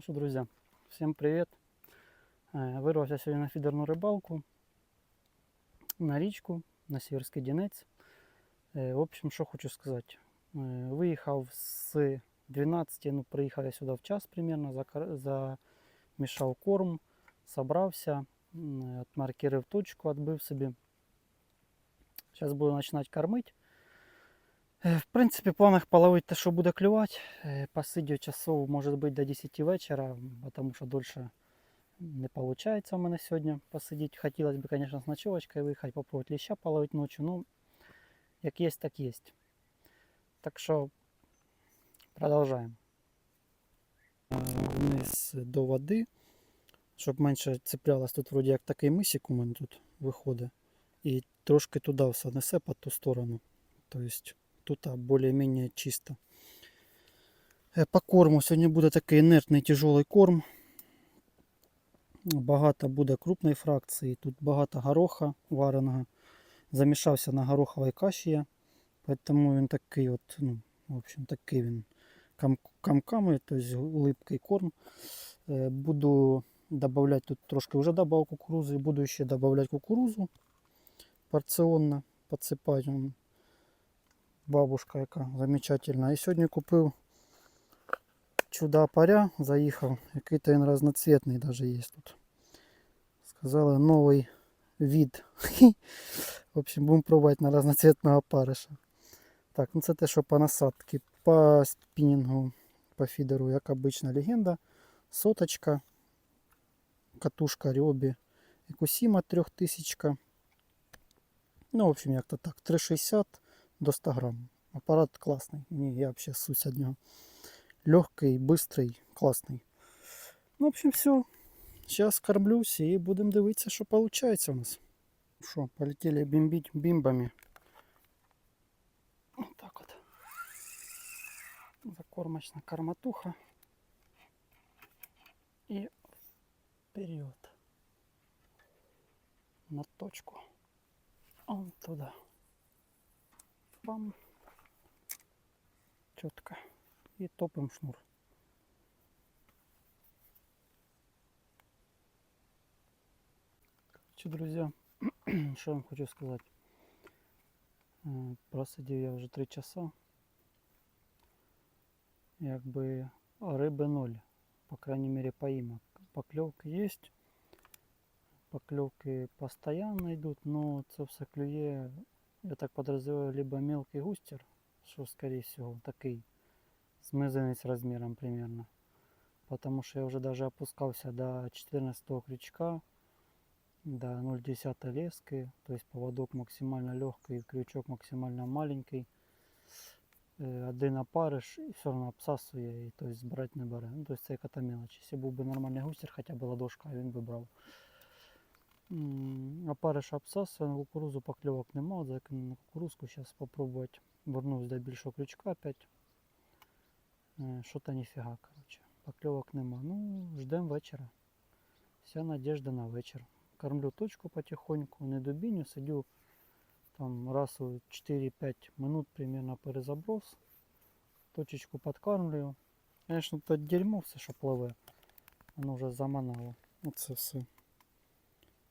Ну что, друзья, всем привет. Э, Вырвався сьогодні на фідерну рибалку, на річку, на Сіверський Дінець. Е, В общем, що хочу сказати. Е, Виїхав з 12, ну, приїхав я сюди в час примерно, закар- замішав корм, собрався, м, отмаркерив точку, відбив собі. Зараз буду починати кормити. Е, В принципі, в планах половити те, що буде клювати. Е, Посидю часов, може бути, до 10 вечора, тому що дольше не виходить у мене сьогодні посидіти. Хотілося б, звісно, з ночовочкою виїхати, попробувати ліща половити ночі. Ну, як є, так є. Так що продовжуємо. Вниз до води, щоб менше цеплялось. Тут вроді як такий мисик у мене тут виходить. І трошки туди все несе по ту сторону. Тобто тут більш-менш чисто. Е, По корму сьогодні буде такий інертний тяжелий корм. Багато буде крупної фракції, тут багато гороха вареного. Замішався на гороховій каші я. Тому він такий от, ну, в общем, такий він кам- камками, тобто липкий корм. Е, Буду додавати тут трошки вже додав кукурузи, буду ще додавати кукурузу порціонно, підсипати. Вон Бабушка яка замечательна. І сьогодні купив чуда паря, заїхав, який-то він разноцветний даже є тут. Сказали новий від. В общем, будемо пробувати на разноцветного париша. Так, ну це те, що по насадці. По спінінгу, по фідеру, як обична легенда. Соточка, катушка Рьобі, Екусіма 3000. Ну, в общем, як-то так. 3,60 до 100 грам. Апарат класний. Мені я взагалі сусь від нього. Легкий, быстрый, классный. Ну, в общем, все. Сейчас кормлюсь и будем дивитися, що виходить у нас. Що, полетели бімбить бімбами. Вот так вот. Закормочная корматуха. И вперед. На точку. Он туда. Бам. Четко. И топим шнур. Короче, друзья, что я вам хочу сказать. Е, Просидів я вже 3 часа. Якби риби ноль. По крайней мере поимок. Поклевки есть. Поклевки постоянно идут, но це все клює, я так подразумеваю, либо мелкий густер, що скорее всего такий с мизинець размером примерно. Потому что я уже даже опускался до 14 крючка, до 0,10 лески, то есть поводок максимально легкий, крючок максимально маленький. Е, Один опариш і все одно обсасує, і то есть брати не бере. Ну, то есть це яка мелочь. Якщо був би нормальний густер, хоча б ладошка, він би брав. М, Опариш обсасує, на кукурузу покльовок нема, закину на кукурузку, зараз спробувати вернусь до більшого крючка опять. Е, Що-то ніфіга, короче. Покльовок нема. Ну, ждем вечора. Вся надежда на вечір. Кормлю точку потихоньку, не добіню, сидю там раз у 4-5 минут примерно перезаброс. Точечку подкармлюю. Конечно, тут дерьмо все, що пливе. Воно вже заманало. Оце все.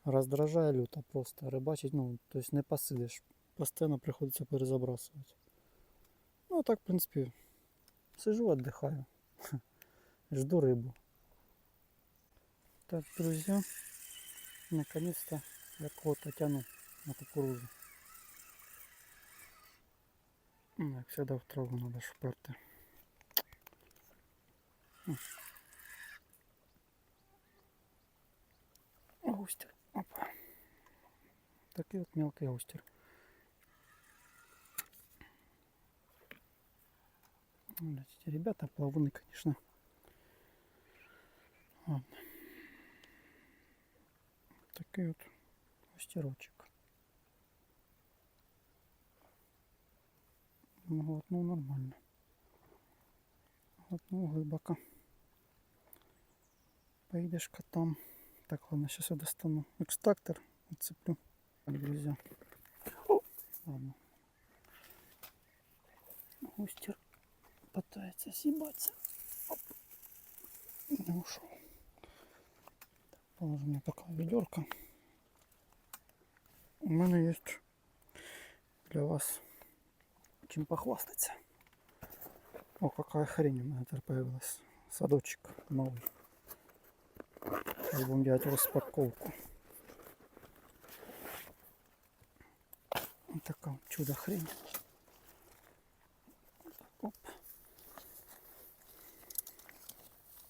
Раздражає люто просто. Рибачить, ну, то есть не посидиш. Постійно приходиться перезабрасувати. Ну, так, в принципі, сижу, отдыхаю. Жду рыбу. Так, друзья, наконец-то я кого-то тяну на кукурузу. Ну, Як всегда в траву надо шперти. М. Опа. Такий от мелкий густер. Вот эти ребята плавуны, конечно. Ладно. Такий от густерочек. Ну, глотнул нормально. Глотнул глибоко. Поїдеш там. Так, ладно, сейчас я достану экстрактор, отцеплю. Так, друзья. Ладно. Густер пытается съебаться. Оп. Не ушел. Положим мне пока ведерко. У мене є для вас чим похвастаться. О, какая хрень у меня теперь появилась. Садочек новый. Сейчас будем делать распаковку. Вот такая вот чудо хрень. Оп.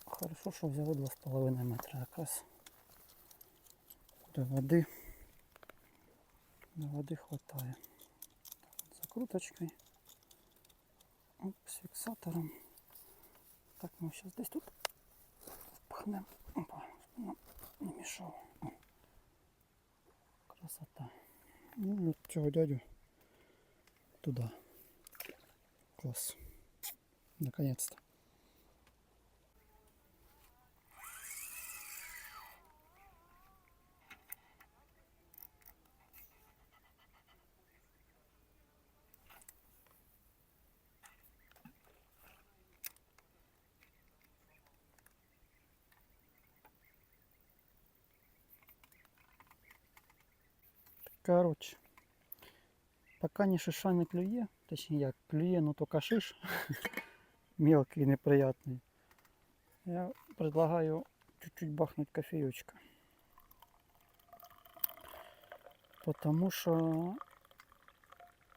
Хорошо, що взяли 2,5 метра якраз. До води. До води хватає. Так, закруточкою. Оп, з фіксатором. Так, ми зараз десь тут впхнемо. Нам не мішало. О. Красота. Ну, от цього дядю туди. Класс. Наконец-то. Короче, пока ни шиша не клює, точнее як клює, но только шиш мелкий, неприятный. Я предлагаю чуть-чуть бахнуть кофеечка. Потому что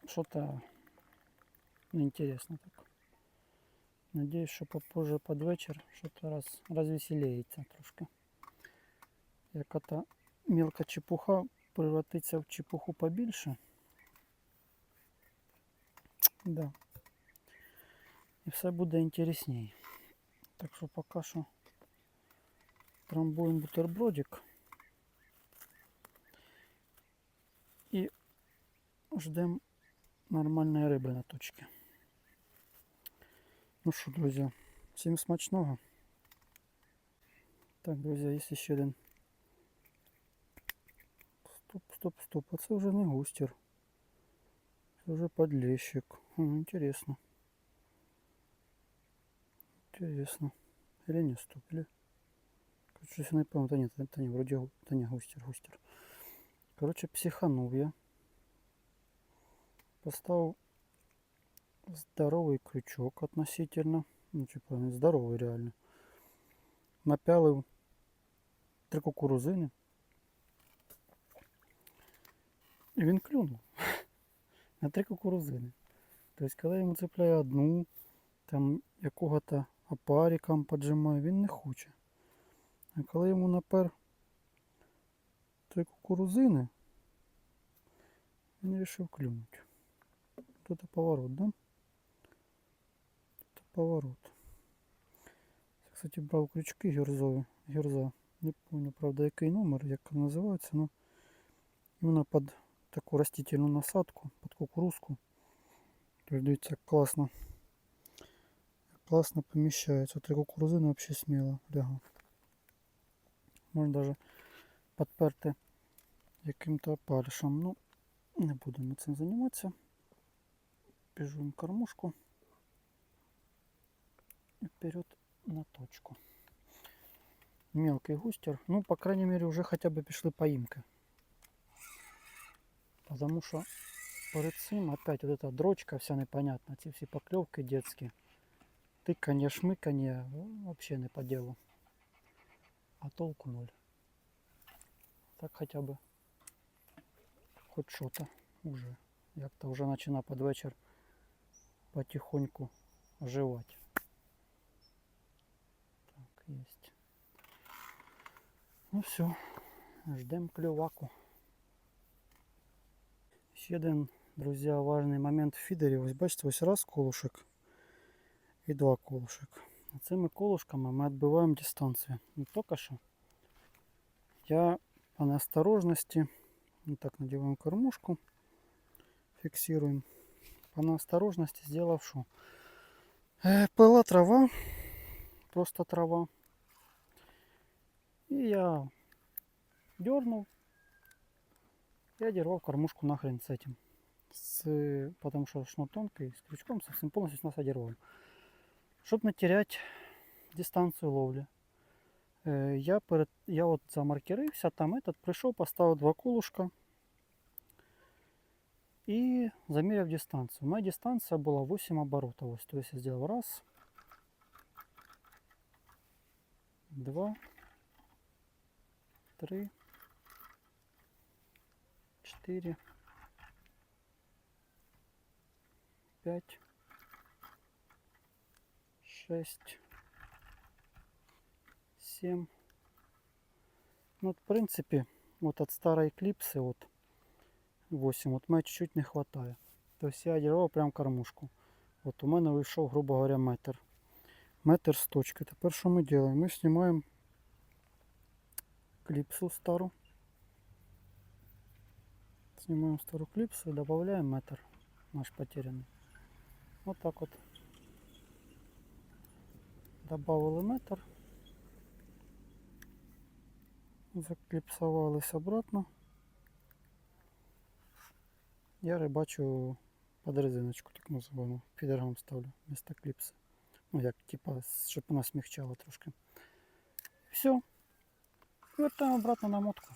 что-то неинтересно так. Надеюсь, что попозже под вечер что-то раз развеселеется трошки. Як ата мелка чепуха превратиться в чепуху побільше. Да. І все буде інтересніше. Так що поки що трамбуємо бутербродик. І ждемо нормальної риби на точці. Ну що, друзі, всім смачного. Так, друзі, є ще один Стоп, стоп, стоп. А це вже не густер. Це вже подлещик. Хм, интересно. Интересно. Или не стоп, или... Короче, щось я не пам'ятаю. Та ні, та, та ні, вроді гу- та ні, густер, густер. Короче, психанув я. Поставив здоровий крючок относительно. Ну, типа, він здоровий реально. Напялив три кукурузини. І він клюнув на три кукурузини. Тобто, коли йому цепляю одну, там якого-то опариком поджимаю, він не хоче. А коли йому напер три кукурузини, він вирішив клюнути. Тут поворот, да? Тут поворот. Це, кстати, брав крючки герзові. Герза. Не пам'ятаю, правда, який номер, як називається, но іменно під таку растительну насадку, під кукурузку. Тож дивіться, як класно. як Класно поміщається. Три кукурузини взагалі сміло ляга. Можна навіть підперти яким-то опаришем. Ну, не будемо цим займатися. Біжуємо кормушку. І вперед на точку. Мелкий густер. Ну, по крайней мере, уже хотя бы пішли поимки. Потому что перед цим опять вот эта дрочка вся непонятна, ці всі поклевки детські. Тикання, шмикання, ну, вообще не по делу. А толку ноль. Так хотя бы хоть что-то уже. Як-то уже начина под вечер потихоньку оживать. Так, есть. Ну все, ждем клюваку. Ще один, друзі, важний момент в фідері. Ось бачите, ось раз колушек і два колушек. Цими колушками ми відбиваємо дистанцію. Ну, тільки що я по неосторожности, вот так надеваем кормушку, фиксируем. По неосторожности сделав что? Э, была трава, просто трава. И я дернул я одервал кормушку нахрен с этим. С, потому что шнур тонкий, с крючком совсем полностью с нас одервал. Чтобы не терять дистанцию ловли. Е, Я, перед, я от замаркерився, там этот прийшов, поставив два колушка і заміряв дистанцію. Моя дистанція була 8 оборотів. Ось, то есть я зробив раз, два, три, четыре, пять, шесть, семь. Ну, вот, в принципе, вот от старой клипсы вот 8, вот мне чуть-чуть не хватает. То есть я одягав прям кормушку. От у мене вийшов, грубо говоря, метр. Метр з точки. Тепер що ми робимо? Ми знімаємо кліпсу стару. Знімаємо стару кліпсу і додаємо метр наш потерянный. Вот так вот. Добавили метр. Закліпсувались обратно. Я рибачу под резиночку, так називаємо. Фідергом ставлю вместо кліпси. Ну як, типа, щоб вона смягчала трошки. Все. Вертаємо обратно на мотку.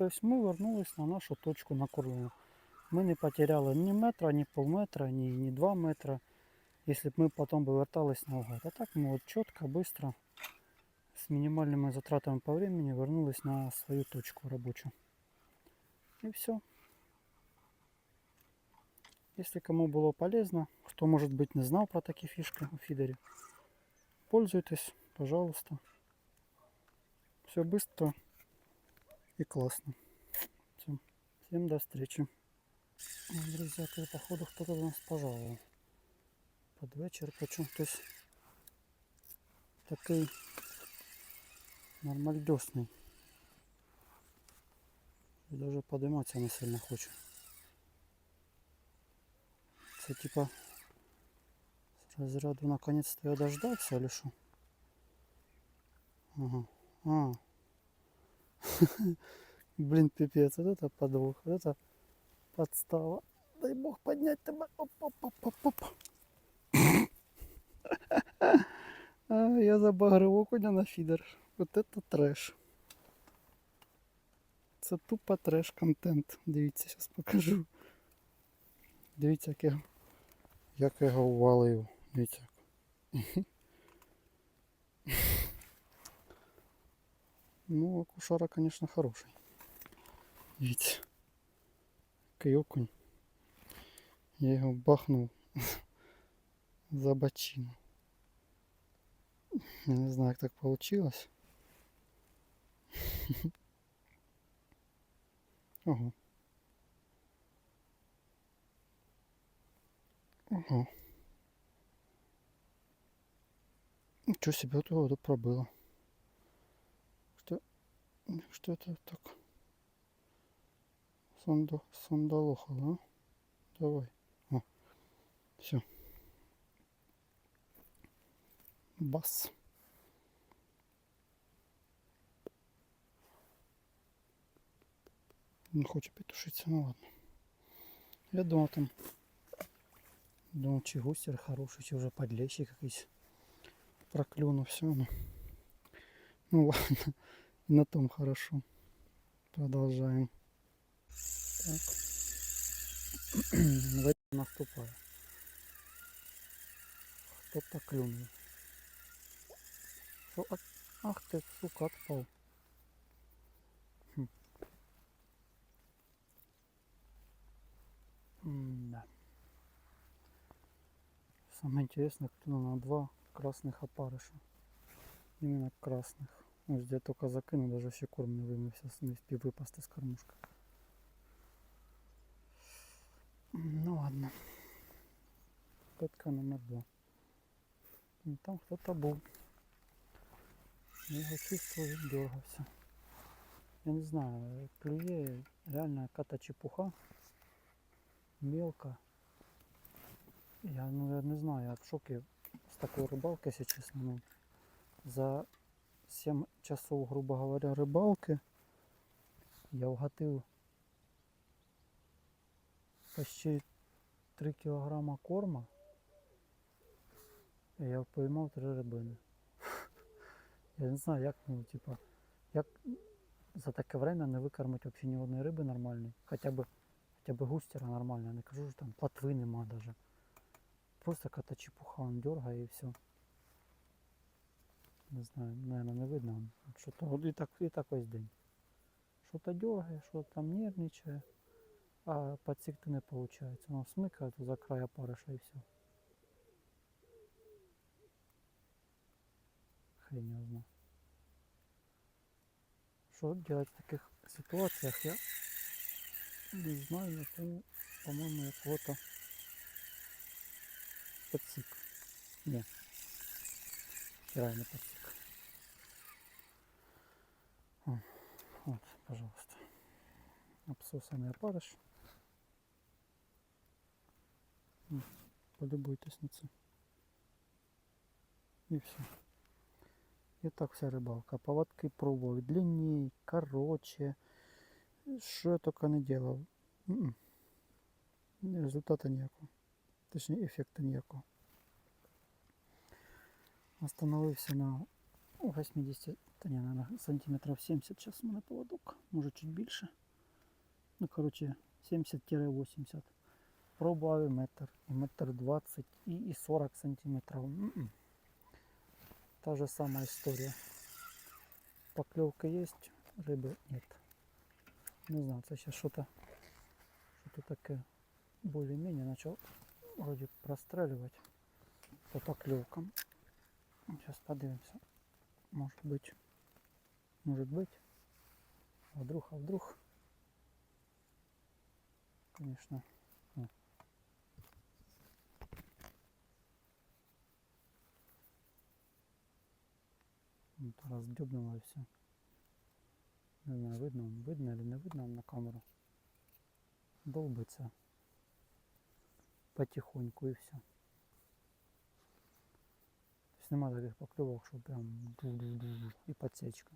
Тобто ми вернулись на нашу точку на корму. Ми не потеряли ні метра, ні полметра, ні, ні 2 метра. Если бы мы потом бы вертались наугад. А так мы вот четко, быстро, с минимальными затратами по времени вернулись на свою точку рабочую. И все. Если кому было полезно, кто может быть не знал про такие фишки у фидере, пользуйтесь, пожалуйста. Все быстро и классно. Всем, всем до встречи. Ой, Друзья, тут походу кто-то до нас пожаловал. Под вечір причому хтось такий нормальдосний. І даже подиматися не сильно хоче. Це типа з розряду наконец-то я дождався, или що? Ага. А. Блин, пипец, вот это подвох, вот это подстава. Дай бог поднять тебя. Оп-оп-оп-оп-оп. А, я забагрив окуня на фідер. Вот это треш. Це тупо треш контент. Дивіться, зараз покажу. Дивіться, як я, як я його увалив. Дивіться. Ну, окушара, конечно, хороший. Який окунь. Я його бахнув за бочину. Не знаю, как так получилось. Ого. Ого. Ничего себе, вот его пробыло. Что, это так? Сандо, сандалоха, да? Давай. О, все. Бас. Не хоче петушиться, ну ладно. Я думав там. Думав, чи густер хороший, чи вже подлещик якийсь проклюнув все. Ну, ну ладно, на том хорошо. Продолжаем. Так. Время наступает. Кто поклюнул? Что от... Ах ты, сука, отпал. Хм. М-да. Самое интересное, кто на два красных опарыша. Именно красных. Ось де только закинув, даже ще корм не вимився, не встиг випасти з кормушки. Ну ладно. Петка номер два. Ну, Там хто-то був. Я його чувствую, він дергався. Я не знаю, клює реально какая-то чепуха. Мелко. Я, ну, я не знаю, я в шоке с такой рыбалки, если честно. Ну, за 7 часов, грубо говоря, рыбалки я вгатив почти 3 кілограма корма. І я поймав три рибини. Я не знаю, як, ну, типа, як за таке время не викормити взагалі ні одної риби нормальної. Хоча б, хоча б густера нормально. Я не кажу, що там плотви нема даже. Просто какая-то чепуха, он дергає і все. Не знаю, наверное, не видно. Що то і так, і так весь день. Що-то дергає, що там нервничає, а подсікти не виходить. Воно смикає то за край опариша і все. Хрень його знає. Що делать в таких ситуаціях, я не знаю, я помню, по-моему, я кого-то подсік. Ні. Вчера не Вот, пожалуйста. Обсосанный опарыш. М, Полюбуйтесь на це. І все. І так вся рибалка. Поводки пробував. Длинней, короче. Що я тільки не делав. М-м. Результата ніякого. Точніше, ефекту ніякого. Остановився на 80, та ні, наверное, сантиметрів 70 зараз у мене поводок, може чуть більше. Ну, коротше, 70-80. Пробував і метр, і метр 20, і, і 40 сантиметрів. М-м. Та же самая история. Поклевка есть, рыбы нет. Не знаю, это сейчас что-то что-то такое более-менее начал вроде простреливать по поклевкам. Сейчас подивимся. Может быть, может быть. А вдруг, а вдруг. Конечно. Вот раз дёбнуло и все. Не знаю, видно, видно или не видно на камеру. Долбится потихоньку и все. То есть таких поклевок, что прям и подсечка.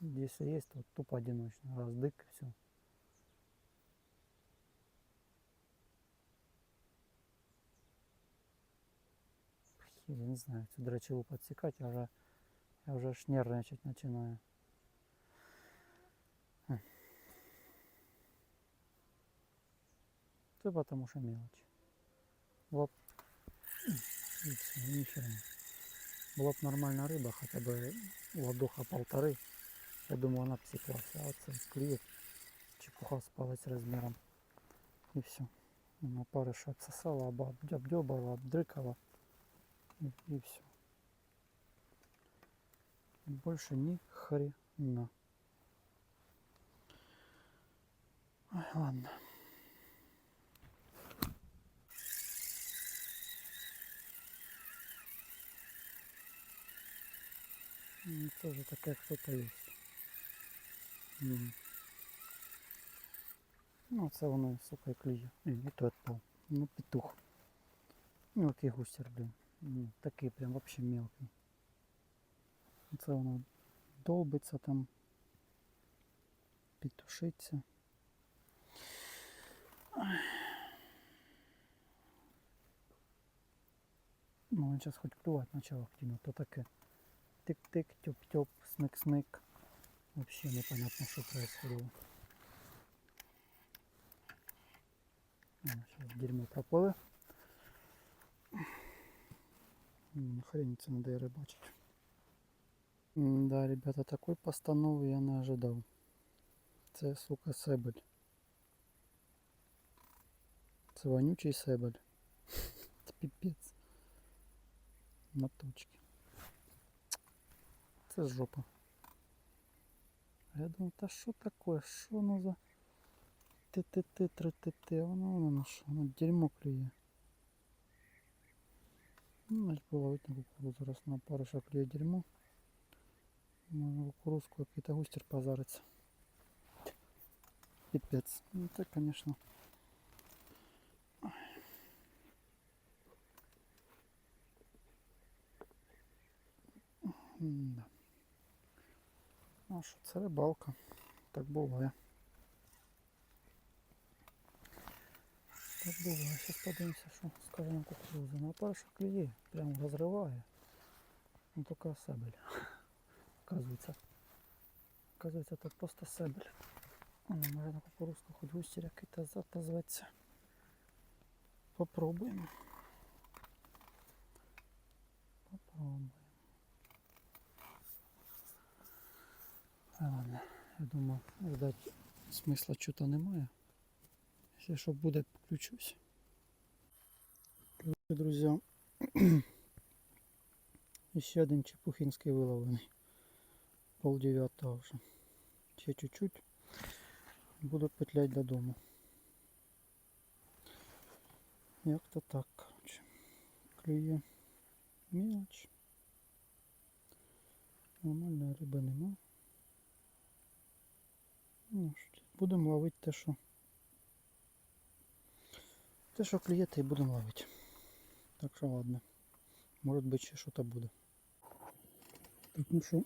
Если есть, то тупо одиночно. Раз дык и все. Я не знаю, цю драчеву підсікати, я вже, я вже аж нервничать починаю. Хм. Це потому що мелочь. Була б... І все, нічого. Була б нормальна риба, хоча б ладоха полтори. Я думаю, вона б сіклася, а це клює. Чепуха з палець розміром. І все. Вона париша обсосала, або обдьобала, обдрикала. И, и все. Больше ни хрена. Ой, ладно. М, Тоже такая кто-то есть. Ну, це воно, сука, і клює. І, то відпав. Ну, петух. Який густер, блін. Такий прям вообще мелкий. Це воно долбиться там, підтушиться. Ну, він зараз хоч клювати почав активно, то таке тик-тик, тьоп-тьоп, смик-смик. Вообще непонятно, що происходило. Сейчас дерьмо пропало. М, Хрень це надо і рибачить. М, Да, ребята, такой постанови я не ожидав. Це, сука, себель. Це вонючий себель. Це піпець. На точці. Це жопа. Я думаю, та що таке? Що воно за ти-ти-ти, три-ти-ти, воно воно на що? Воно дерьмо клює. Ну, значить було видно кукурудзу, раз на париша клює дерьмо. Можна кукурузку який-то густер позариться. Пипец. Ну це, конечно. Да. А що це рибалка? Так буває. Так буває. Зараз подивимося, що скаже нам кукуруза. На перша клює, прямо розриває. Ну только сабель. Оказывается. Оказывается, это просто сабель. Ну, може на кукурузку хоч густір який-то отозваться. Попробуем. Попробуем. Ладно, я думаю, ждать смисла чого-то немає. Якщо що буде, включусь. Друзі, ще один чепухінський виловлений. Пол дев'ятого вже. Ще чуть-чуть. Буду петлять додому. Як то так. Клює мелоч. Нормальної риби нема. Ну, що, будемо ловити те, що. Те, що клює, те і будемо ловити. Так що ладно. Может быть ще щось буде. Так, ну що,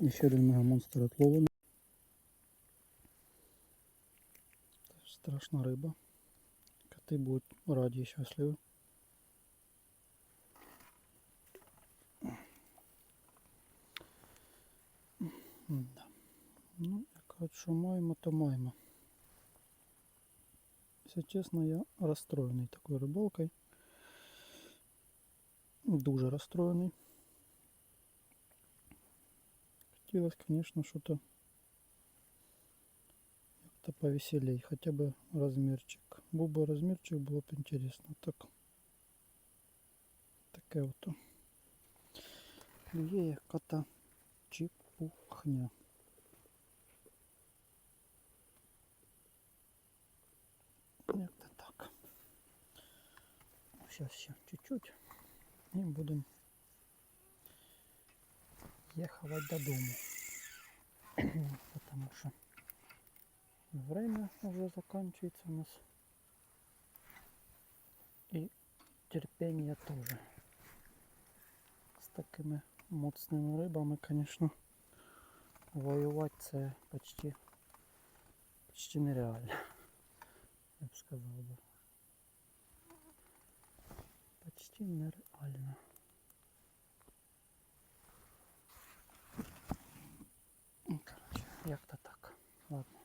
ще один мегамонстр отловлений. Теж Страшна риба. Коти будуть раді і щасливі. Да. Ну, як кажуть, що маємо, то маємо. Если честно, я расстроенный такой рыбалкой. Дуже расстроенный. Хотелось, конечно, что-то как-то повеселей, хотя бы размерчик. Был бы размерчик, было бы интересно. Так, такая вот клює як кота чепухня. Сейчас еще чуть-чуть будем ехать додому. Потому что время уже заканчивается у нас. И терпение тоже. С такими моцними рибами, конечно, воювати це почти, почти нереально. Я б сказав би. Почти нереально. Ну, Короче, як-то так. Ладно.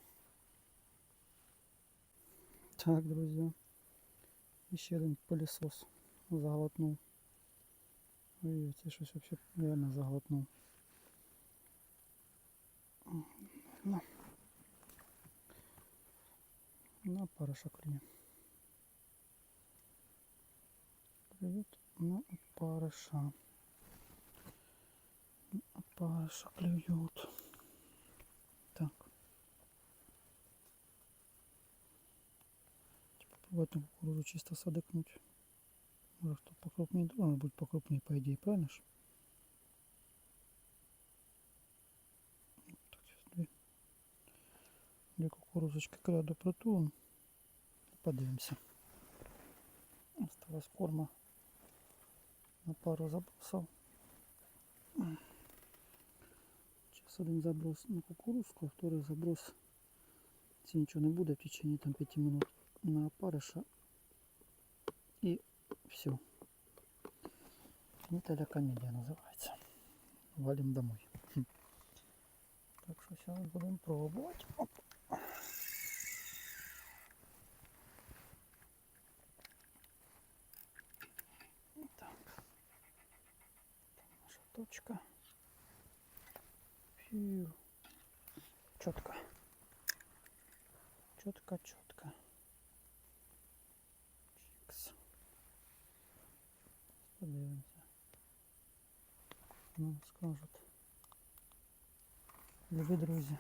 Так, друзі. Ще один пылесос заглотнув. Ой, це щось вообще реально заглотнув. На. На парашок клює. Клюет на опарыша. На опарыша клюют. Так. Попробовать на кукурузу чисто садыкнуть. Может кто покрупнее должен быть покрупнее по идее, правильно ж? Вот Так, сейчас две, две кукурузочки к ряду протулим. Подивимося. Осталось корма на пару забросов. Сейчас один заброс на кукурузку, а второй заброс, если ничего не будет, в течение там 5 минут на опарыша. И все. Финиталя комедия называется. Валим домой. Хм. Так что сейчас будем пробовать. Оп. Так. Там наша точка. Фью. Четко. Четко, четко. Чикс. Подивимося. Ну, скажуть. Любі друзі.